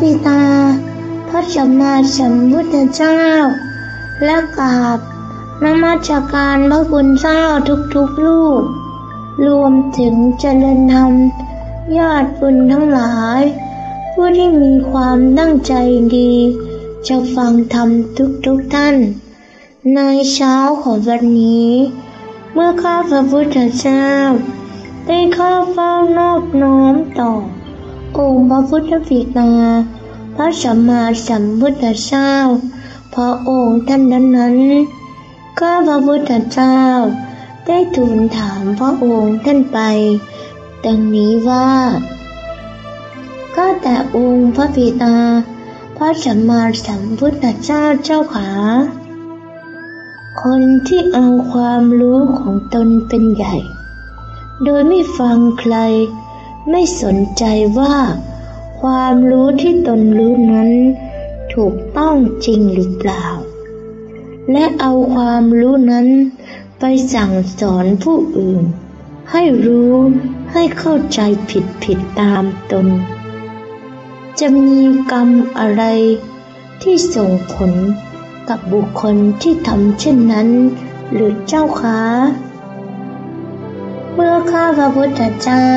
บิดา พระสัมมาสัมพุทธเจ้า และกราบนมัสการพระคุณเจ้าทุกๆลูกรวมถึงเจริญธรรมญาติบุญทั้งหลาย ผู้ที่มีความตั้งใจดี จะฟังธรรมทุกๆท่าน ในเช้าของวันนี้ เมื่อข้าพระพุทธเจ้า ได้เข้าเฝ้านอบน้อมต่อ องค์พระพุทธบิดา พระสัมมาสัมพุทธเจ้า พระองค์ท่านนั้นๆข้าพระพุทธเจ้า ได้ทูลถามพระองค์ท่านไป ดังนี้ว่าก็แต่องค์พระบิดา พระสัมมาสัมพุทธเจ้าเจ้าขาคนที่เอาความรู้ของตนเป็นใหญ่ โดยไม่ฟังใคร ไม่สนใจว่า ความรู้ที่ตนรู้นั้น ถูกต้องจริงหรือเปล่า และเอาความรู้นั้น ไปสั่งสอนผู้อื่น ให้รู้ให้เข้าใจผิดผิดตามตน จะมีกรรมอะไรที่ส่งผลกับบุคคลที่ทำเช่นนั้นหรือเจ้าคะเมื่อข้าพระพุทธเจ้า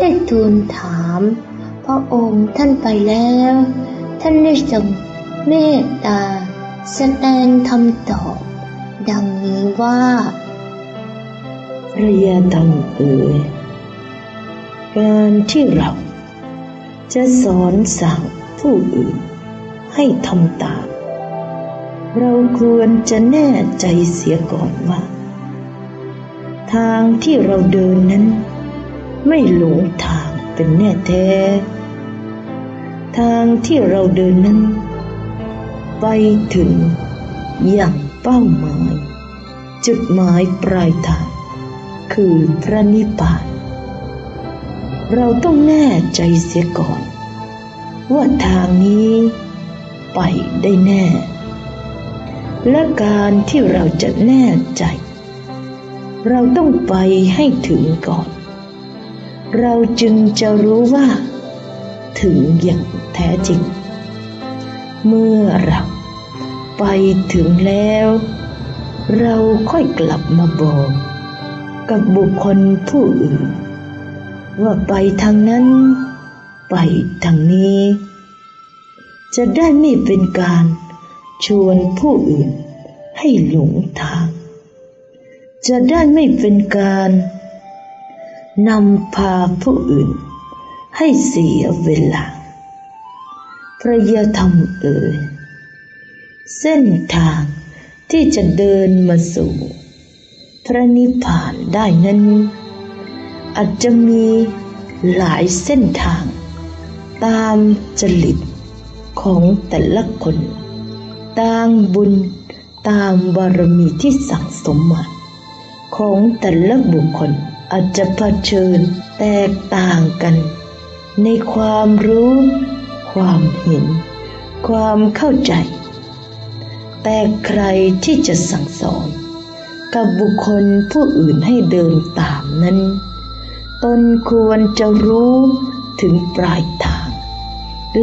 ได้ทูลถาม พระองค์ท่านไปแล้ว ท่านได้ทรงเมตตา แสดงคำตอบ ดังนี้ว่าพระยาธรรมเอ๋ยการที่เราจะสอนสั่งผู้อื่นให้ทำตามเราควรจะแน่ใจเสียก่อนว่า ทางที่เราเดินนั้น ไม่หลงทางเป็นแน่แท้ ทางที่เราเดินนั้น ไปถึงอย่างเป้าหมาย จุดหมายปลายทาง คือพระนิพพาน เราต้องแน่ใจเสียก่อน ว่าทางนี้ไปได้แน่ และการที่เราจะแน่ใจ เราต้องไปให้ถึงก่อน เราจึงจะรู้ว่า ถึงอย่างแท้จริง เมื่อเราไปถึงแล้ว เราค่อยกลับมาบอก กับบุคคลผู้อื่น ว่าไปทางนั้น ไปทางนี้ จะได้ไม่เป็นการชวนผู้อื่นให้หลงทาง จะได้ไม่เป็นการ นำพาผู้อื่น ให้เสียเวลาพระยาธรรมเอ่ยเส้นทางที่จะเดินมาสู่ พระนิพพานได้นั้น อาจจะมีหลายเส้นทาง ตามจริตของแต่ละคนตามบุญตามบารมีที่สั่งสมมาของแต่ละบุคคล อาจจะเผชิญแตกต่างกัน ในความรู้ ความเห็น ความเข้าใจ แต่ใครที่จะสั่งสอน กับบุคคลผู้อื่นให้เดินตามนั้น ตนควรจะรู้ถึงปลายทาง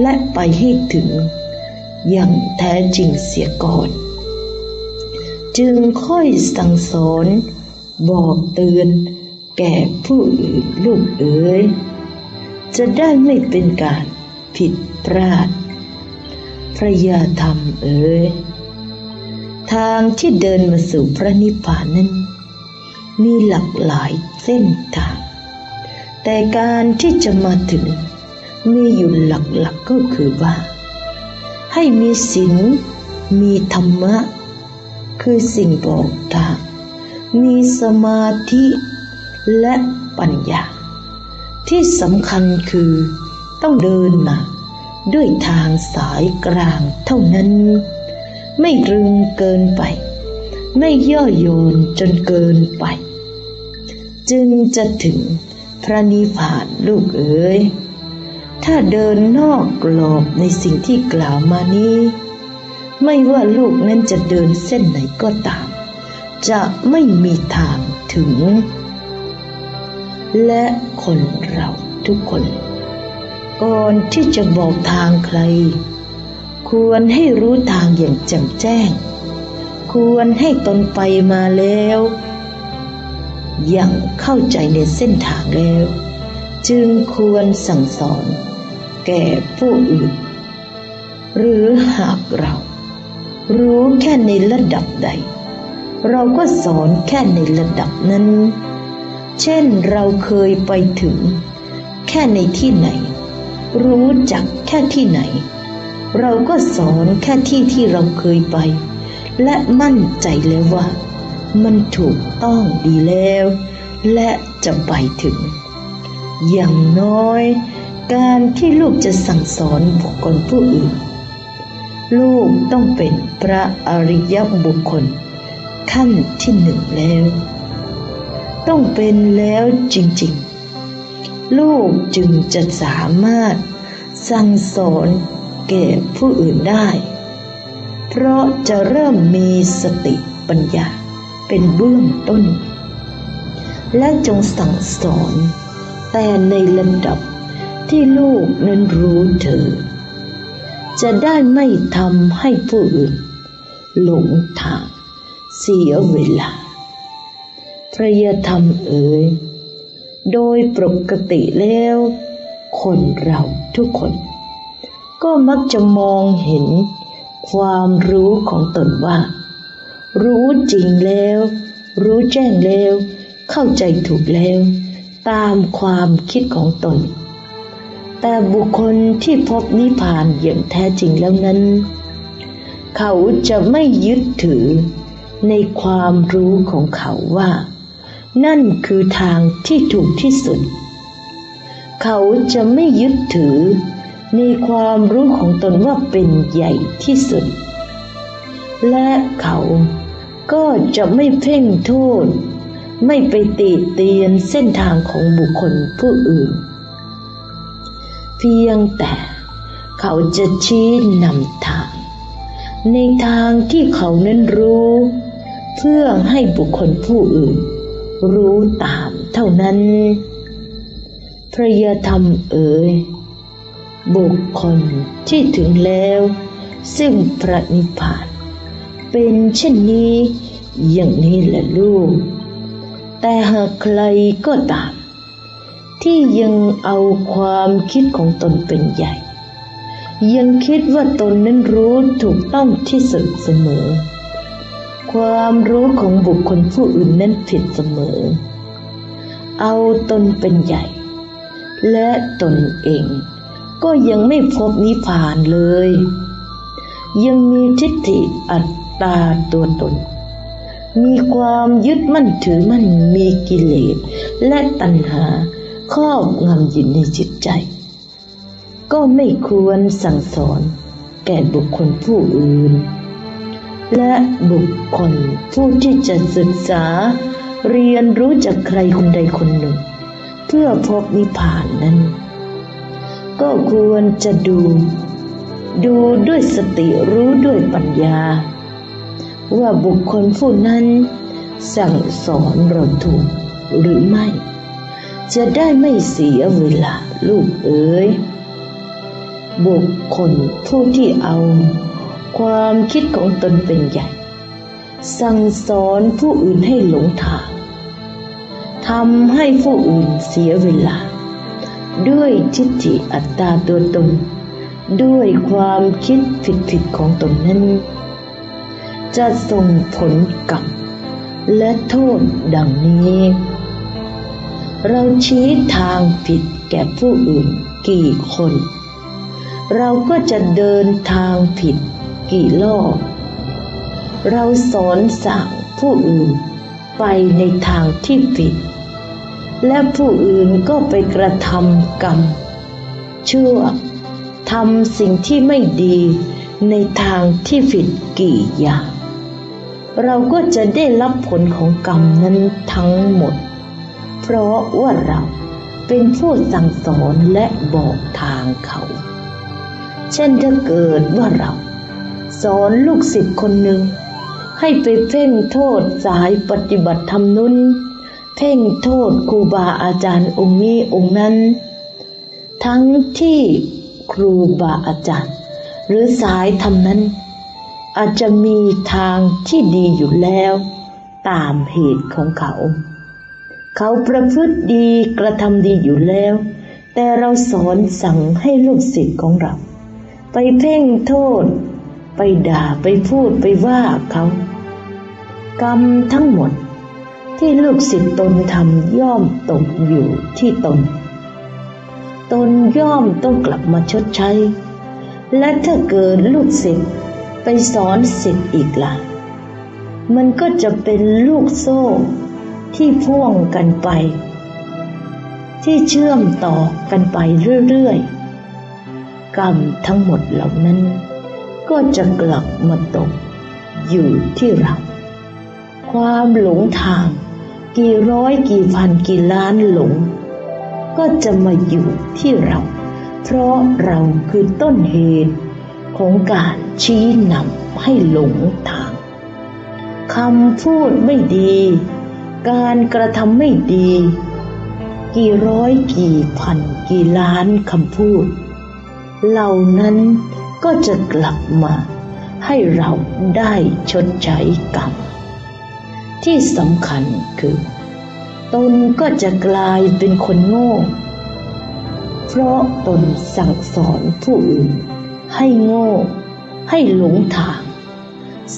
และไปให้ถึง อย่างแท้จริงเสียก่อน จึงค่อยสั่งสอน บอกเตือน แก่ผู้อื่นลูกเอ๋ยจะได้ไม่เป็นการผิดพลาด พระยาธรรมเอ๋ยทางที่เดินมาสู่พระนิพพานนั้น มีหลากหลายเส้นทาง แต่การที่จะมาถึงมีอยู่หลักๆกก็คือว่า ให้มีศีลมีธรรมะ คือสิ่งบอกทาง มีสมาธิ และปัญญา ที่สำคัญคือต้องเดินมา ด้วยทางสายกลางเท่านั้น ไม่รึงเกินไป ไม่ย่อโยนจนเกินไป จึงจะถึงพระนิพพานลูกเอ๋ยถ้าเดินนอกกรอบในสิ่งที่กล่าวมานี้ ไม่ว่าลูกนั้นจะเดินเส้นไหนก็ตาม จะไม่มีทางถึง และคนเราทุกคน ก่อนที่จะบอกทางใคร ควรให้รู้ทางอย่างแจ่มแจ้ง ควรให้ตนไปมาแล้ว อยังเข้าใจในเส้นทางแล้ว จึงควรสั่งสอน แก่ผู้อื่น หรือหากเรา รู้แค่ในระดับใด เราก็สอนแค่ในระดับนั้น เช่นเราเคยไปถึง แค่ในที่ไหน รู้จักแค่ที่ไหน เราก็สอนแค่ที่ที่เราเคยไป และมั่นใจแล้วว่า มันถูกต้องดีแล้ว และจะไปถึง อย่างน้อย การที่ลูกจะสั่งสอนบุคคลผู้อื่น ลูกต้องเป็นพระอริยบุคคลขั้นที่หนึ่งแล้ว ต้องเป็นแล้วจริงๆ ลูกจึงจะสามารถสั่งสอนแก่ผู้อื่นได้ เพราะจะเริ่มมีสติปัญญาเป็นเบื้องต้น และจงสั่งสอน แต่ในลำดับที่ลูกนั้นรู้เถิดจะได้ไม่ทำให้ผู้อื่น หลงทางเสียเวลา พระยธรรมเอ๋ย โดยปกติแล้ว คนเราทุกคน ก็มักจะมองเห็นความรู้ของตนว่า รู้จริงแล้ว รู้แจ้งแล้ว เข้าใจถูกแล้ว ตามความคิดของตน แต่บุคคลที่พบนิพพานอย่างแท้จริงแล้วนั้น เขาจะไม่ยึดถือในความรู้ของเขาว่า นั่นคือทางที่ถูกที่สุด เขาจะไม่ยึดถือในความรู้ของตนว่าเป็นใหญ่ที่สุด และเขาก็จะไม่เพ่งโทษ ไม่ไปตีเตียนเส้นทางของบุคคลผู้อื่น เพียงแต่เขาจะชี้นำทาง ในทางที่เขานั้นรู้ เพื่อให้บุคคลผู้อื่น รู้ตามเท่านั้นพระยธรรมเอ๋ยบุคคลที่ถึงแล้ว ซึ่งพระนิพพาน เป็นเช่นนี้ อย่างนี้แหละลูก แต่หากใครก็ตาม ที่ยังเอาความคิดของตนเป็นใหญ่ ยังคิดว่าตนนั้นรู้ถูกต้องที่สุดเสมอ ความรู้ของบุคคลผู้อื่นนั้นผิดเสมอ เอาตนเป็นใหญ่ และตนเอง ก็ยังไม่พบนิพพานเลย ยังมีทิฏฐิอัตตาตัวตน มีความยึดมั่นถือมั่นมีกิเลสและตัณหาครอบงำอยู่ในจิตใจ ก็ไม่ควรสั่งสอนแก่บุคคลผู้อื่น และบุคคลผู้ที่จะศึกษา เรียนรู้จากใครคนใดคนหนึ่ง เพื่อพบนิพพานนั้น ก็ควรจะดู ดูด้วยสติรู้ด้วยปัญญา ว่าบุคคลผู้นั้น สั่งสอนเราถูกหรือไม่ จะได้ไม่เสียเวลาลูกเอ๋ยบุคคลผู้ที่เอา ความคิดของตนเป็นใหญ่ สั่งสอนผู้อื่นให้หลงทางทำให้ผู้อื่นเสียเวลา ด้วยทิฏฐิอัตตาตัวตน ด้วยความคิดผิดๆของตนนั้น จะส่งผลกรรมและโทษดังนี้ เราชี้ทางผิดแก่ผู้อื่นกี่คน เราก็จะเดินทางผิด กี่รอบ เราสอนสั่งผู้อื่นไปในทางที่ผิด และผู้อื่นก็ไปกระทำกรรม ชั่วทำสิ่งที่ไม่ดีในทางที่ผิดกี่อย่าง เราก็จะได้รับผลของกรรมนั้นทั้งหมด เพราะว่าเราเป็นผู้สั่งสอนและบอกทางเขา เช่นถ้าเกิดว่าเรา สอนลูกศิษย์คนหนึ่ง ให้ไปเพ่งโทษสายปฏิบัติธรรมนุนเพ่งโทษครูบาอาจารย์องค์นี้องค์นั้น ทั้งที่ครูบาอาจารย์ หรือสายธรรมนั้น อาจจะมีทางที่ดีอยู่แล้ว ตามเหตุของเขา เขาประพฤติดีกระทำดีอยู่แล้ว แต่เราสอนสั่งให้ลูกศิษย์ของเรา ไปเพ่งโทษ ไปด่าไปพูดไปว่าเขา กรรมทั้งหมดที่ลูกศิษย์ตนทำย่อมตกอยู่ที่ตน ตนย่อมต้องกลับมาชดใช้ และถ้าเกิดลูกศิษย์ไปสอนศิษย์อีกล่ะ มันก็จะเป็นลูกโซ่ที่พ่วงกันไป ที่เชื่อมต่อกันไปเรื่อยๆ กรรมทั้งหมดเหล่านั้น ก็จะกลับมาตก อยู่ที่เรา ความหลงทาง กี่ร้อยกี่พันกี่ล้านหลง ก็จะมาอยู่ที่เรา เพราะเราคือต้นเหตุของการชี้นำให้หลงทางคำพูดไม่ดี การกระทำไม่ดี กี่ร้อยกี่พันกี่ล้านคำพูด เหล่านั้น ก็จะกลับมาให้เราได้ชดใช้กรรม ที่สำคัญคือ ตนก็จะกลายเป็นคนโง่ เพราะตนสั่งสอนผู้อื่น ให้โง่ ให้หลงทาง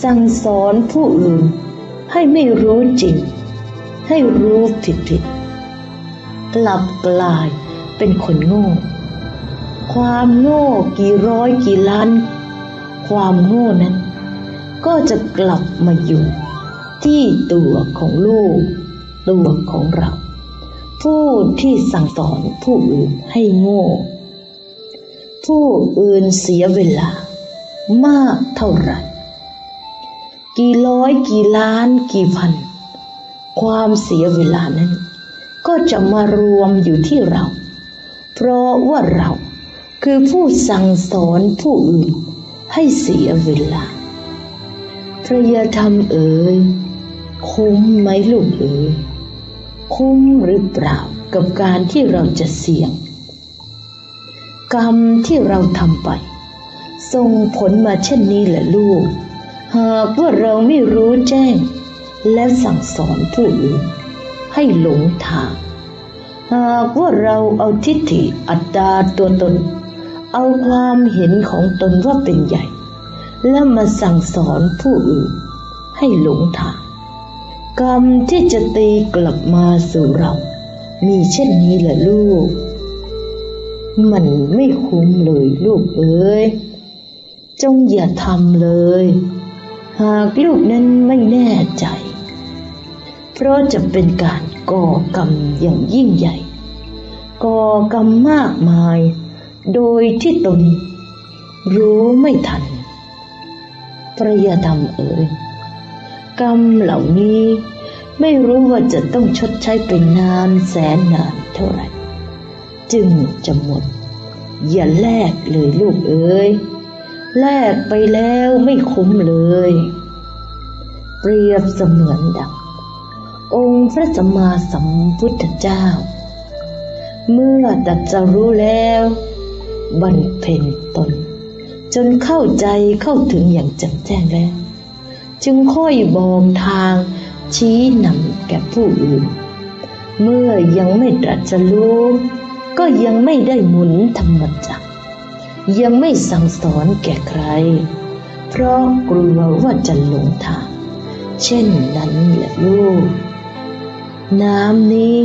สั่งสอนผู้อื่น ให้ไม่รู้จริง ให้รู้ผิดผิดกลับกลายเป็นคนโง่ ความโง่กี่ร้อยกี่ล้าน ความโง่นั้น ก็จะกลับมาอยู่ที่ตัวของลูก ตัวของเรา ผู้ที่สั่งสอนผู้อื่นให้โง่ ผู้อื่นเสียเวลามากเท่าไหร่ กี่ร้อยกี่ล้านกี่พัน ความเสียเวลานั้น ก็จะมารวมอยู่ที่เรา เพราะว่าเรา คือผู้สั่งสอนผู้อื่นให้เสียเวลาพระยธรรมเอ๋ยคุ้มไหมลูกเอ๋ยคุ้มหรือเปล่ากับการที่เราจะเสี่ยง กรรมที่เราทำไปส่งผลมาเช่นนี้แหละลูก หากว่าเราไม่รู้แจ้ง และสั่งสอนผู้อื่น ให้หลงทาง หากว่าเราเอาทิฏฐิอัตตาตัวตน เอาความเห็นของตนว่าเป็นใหญ่ แล้วมาสั่งสอนผู้อื่น ให้หลงทางกรรมที่จะตีกลับมาสู่เรา มีเช่นนี้แหละลูก มันไม่คุ้มเลยลูกเอ้ยจงอย่าทำเลย หากลูกนั้นไม่แน่ใจ เพราะจะเป็นการก่อกรรมอย่างยิ่งใหญ่ ก่อกรรมมากมาย โดยที่ตน รู้ไม่ทันพระยธรรมเอ๋ยกรรมเหล่านี้ไม่รู้ว่าจะต้องชดใช้ไปนานแสนนานเท่าไหร่ จึงจะหมด อย่าแลกเลยลูกเอ๋ยแลกไปแล้วไม่คุ้มเลย เปรียบเสมือนดังองค์พระสัมมาสัมพุทธเจ้า เมื่อตัดจะรู้แล้ว บรรเพ็ญตน จนเข้าใจเข้าถึงอย่างแจ่มแจ้งแล้ว จึงค่อยบอกทางชี้นำแก่ผู้อื่น เมื่อยังไม่ตรัสรู้ก็ยังไม่ได้หมุนธรรมจักรยังไม่สั่งสอนแก่ใคร เพราะกลัวว่าจะหลงทาง เช่นนั้นแหละลูก น้ำนี้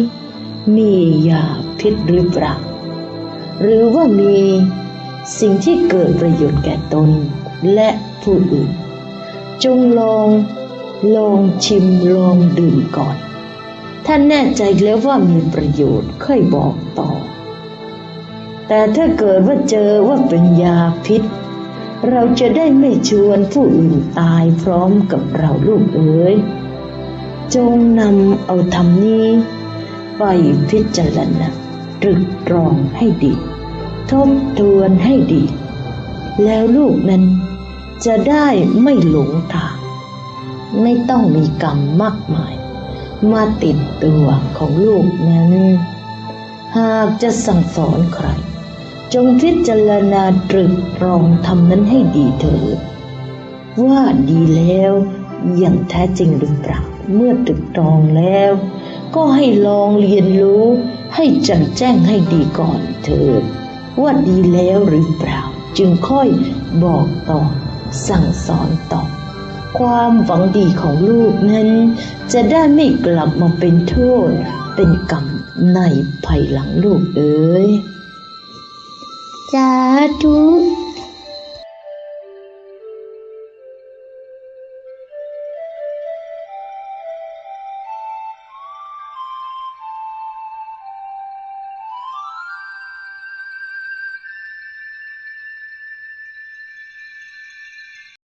มียาพิษหรือเปล่า หรือว่ามีสิ่งที่เกิดประโยชน์แก่ตนและผู้อื่น จงลองลองชิมลองดื่มก่อน ถ้าแน่ใจแล้วว่ามีประโยชน์ค่อยบอกต่อ แต่ถ้าเกิดว่าเจอว่าเป็นยาพิษ เราจะได้ไม่ชวนผู้อื่นตายพร้อมกับเราลูกเอ๋ยจงนำเอาธรรมนี้ไปพิจารณา ตรึกตรองให้ดี ทบทวนให้ดี แล้วลูกนั้นจะได้ไม่หลงทาง ไม่ต้องมีกรรมมากมาย มาติดตัวของลูกนั้น หากจะสั่งสอนใคร จงพิจารณาตรึกตรองทำนั้นให้ดีเถิดว่าดีแล้วอย่างแท้จริงหรือเปล่าเมื่อตรึกตรองแล้ว ก็ให้ลองเรียนรู้ ให้จ่มแจ้งให้ดีก่อนเถิดว่าดีแล้วหรือเปล่า จึงค่อยบอกต่อ สั่งสอนต่อ ความหวังดีของลูกนั้น จะได้ไม่กลับมาเป็นโทษ เป็นกรรมในภายหลังลูกเอ๋ยสาธุ